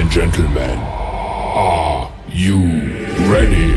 and gentlemen, are you ready?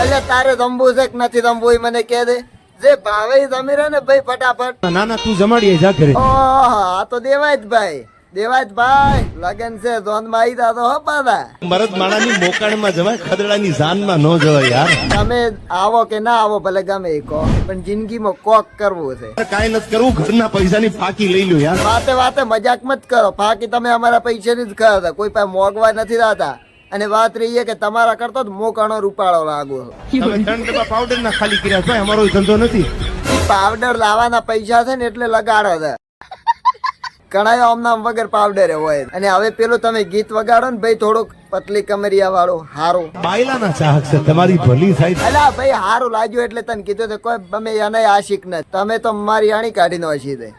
એટલે તારે જમવું છે કે નથી જમવું એ મને કહે દે. જે ભાવે જમી રહે ને ભાઈ ફટાફટ. ના ના તું જમાડીએ જા ઘરે. આ તો દેવાય જ ભાઈ. દેવાય ભાઈ લગન છે ધોનમાં આવી હો પાદા મરદ માણાની મોકાણમાં જવાય ખદડાની જાનમાં ન જવાય યાર. તમે આવો કે ના આવો ભલે ગમે એ કહો પણ જિંદગીમાં કોક કરવું છે. કાંઈ નથી કરવું ઘરના પૈસાની ફાકી લઈ લો યાર. વાતે વાતે મજાક મત કરો ફાકી તમે અમારા પૈસાની જ ખાતા કોઈ પાસે મોગવા નથી રહેતા અને વાત રહી કે તમારા કરતો જ મોકાણો રૂપાળો લાગુ તમે ત્રણ ડબ્બા પાવડર ના ખાલી કર્યા ભાઈ અમારો ધંધો નથી. પાવડર લાવવાના પૈસા છે ને એટલે લગાડો છે. ઘણા આમનામ વગર પાવડરે હોય. અને હવે પેલું તમે ગીત વગાડો ને ભાઈ થોડુંક પતલી કમરિયા વાળો હારો. બાયલાના ચાહક છે તમારી ભલી થાય અલા ભાઈ હારું લાગ્યું એટલે તને કીધું તો કોઈ તમે એને આશિક ન. તમે તો મારી આણી કાઢી નો દે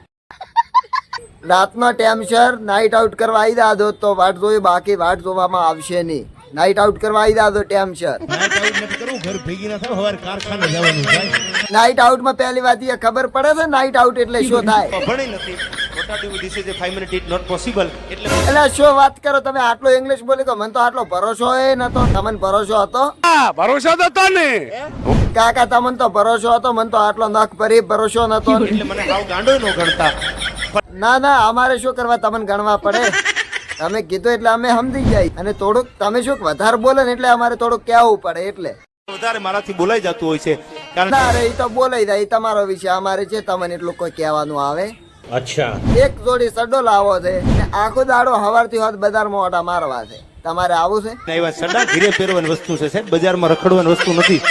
રાતનો ટેમસર નાઇટ આઉટ કરવા આવી દાદો તો વાટ જોઈ બાકી વાટ જોવામાં આવશે નહીં. નાઇટ આઉટ કરવા આવી દાદો ટેમસર નાઈટ આઉટ નથી કરવું ઘર ભેગી ના થાય સવારે કારખાને જવાનું થાય. નાઇટ આઉટમાં પહેલી વાત એ ખબર પડે છે નાઇટ આઉટ એટલે શું થાય? ભણી નથી. મોટા div this is five minute it not possible એટલે એટલે શું વાત કરો તમે? આટલો ઇંગ્લિશ બોલી મને તો આટલો ભરોસો એ નતો. તમને ભરોસો હતો? ભરોસો તો હતો ને કાકા તમને તો ભરોસો હતો મને તો આટલો નખ ભરી ભરોસો નતો. એટલે મને હાવ ગાંડો નો ગણતા. ના ના અમારે શું કરવા તમને ગણવા પડે? તમે કીધું એટલે અમે સમજી જાય અને થોડુંક તમે શું વધારે બોલે ને એટલે અમારે થોડુંક કહેવું પડે એટલે. વધારે મારાથી બોલાઈ જતું હોય છે. કારણ અરે એ તો બોલાઈ જાય તમારો વિષય. અમારે છે તમને એટલું કોઈ કહેવાનું આવે? અચ્છા. એક જોડી સડો લાવો છે ને આખો દાડો હવારથી હોત બજારમાં ઓટા મારવા છે. તમારે આવું છે? ના એવા સડા ઘીરે પહેરવાની વસ્તુ છે સાહેબ. બજારમાં રખડવાની વસ્તુ નથી.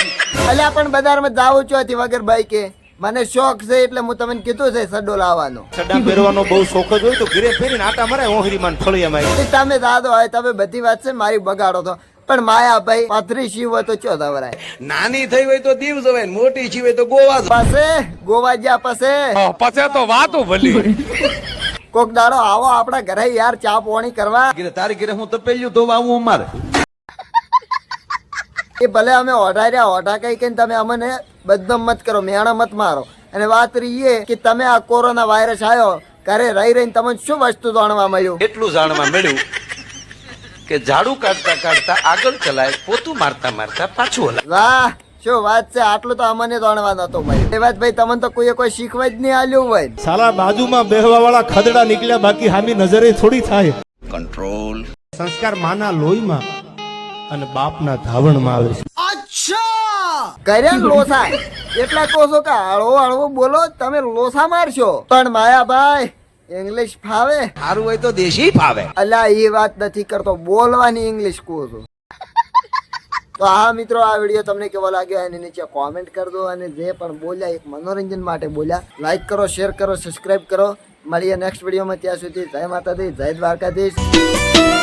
અલ્યા પણ બજારમાં જાવું ચોથી વગર બાઈકે મને શોખ છે એટલે હું તમને કીધું છે સડો લાવવાનો. સડા પહેરવાનો બહુ શોખ જ હોય તો ઘીરે પહેરીને આટા મારે ઓહરીમાં ફળિયામાં. એ તમે દાદો હોય તમે બધી વાત છે મારી બગાડો તો પણ માયા ભાઈ પાથરી શિવ હોય તો ચોથા વરાય નાની થઈ હોય તો દીવ જવાય મોટી શિવ તો ગોવા પાસે? ગોવા જ્યાં પાસે? પછી તો વાતો ભલી. કોક દાડો આવો આપડા ઘરે યાર ચા પોણી કરવા. તારી ઘરે હું તપેલ્યું તો આવું અમારે? એ ભલે અમે ઓઢા રહ્યા ઓઢા કઈ કઈ તમે અમને બદનામ મત કરો મેણા મત મારો. અને વાત રહી એ કે તમે આ કોરોના વાયરસ આવ્યો ઘરે રહી રહીને તમને શું વસ્તુ જાણવા મળ્યું? એટલું જાણવા મળ્યું કે ઝાડુ કાઢતા કાઢતા આગળ ચલાય પોતું મારતા મારતા પાછું હલાય વાહ શું વાત છે? આટલું તો અમને જાણવા નતો ભાઈ. એ વાત ભાઈ તમને તો કોઈએ કોઈ શીખવા જ નહીં આલ્યું હોય. સાલા બાજુમાં બેહવા વાળા ખદડા નીકળ્યા બાકી હામી નજરે થોડી થાય. કંટ્રોલ સંસ્કાર માના લોહીમાં અને બાપના ધાવણમાં આવે છે. અચ્છા! કર્યા લોસા. એટલા કોસો કે હળવો હળવો બોલો તમે લોસા મારશો. પણ માયાભાઈ ઇંગ્લિશ ફાવે? સારું હોય તો દેશી ફાવે. અલ્યા એ વાત નથી કરતો. બોલવાની ઇંગ્લિશ કહું છું. તો હા મિત્રો આ વીડિયો તમને કેવો લાગ્યો એની નીચે કોમેન્ટ કરી દો અને જે પણ બોલ્યા એક મનોરંજન માટે બોલ્યા. લાઈક કરો શેર કરો સબસ્ક્રાઇબ કરો. મળીએ નેક્સ્ટ વિડીયોમાં ત્યાં સુધી. જય માતાજી જય દ્વારકાધીશ.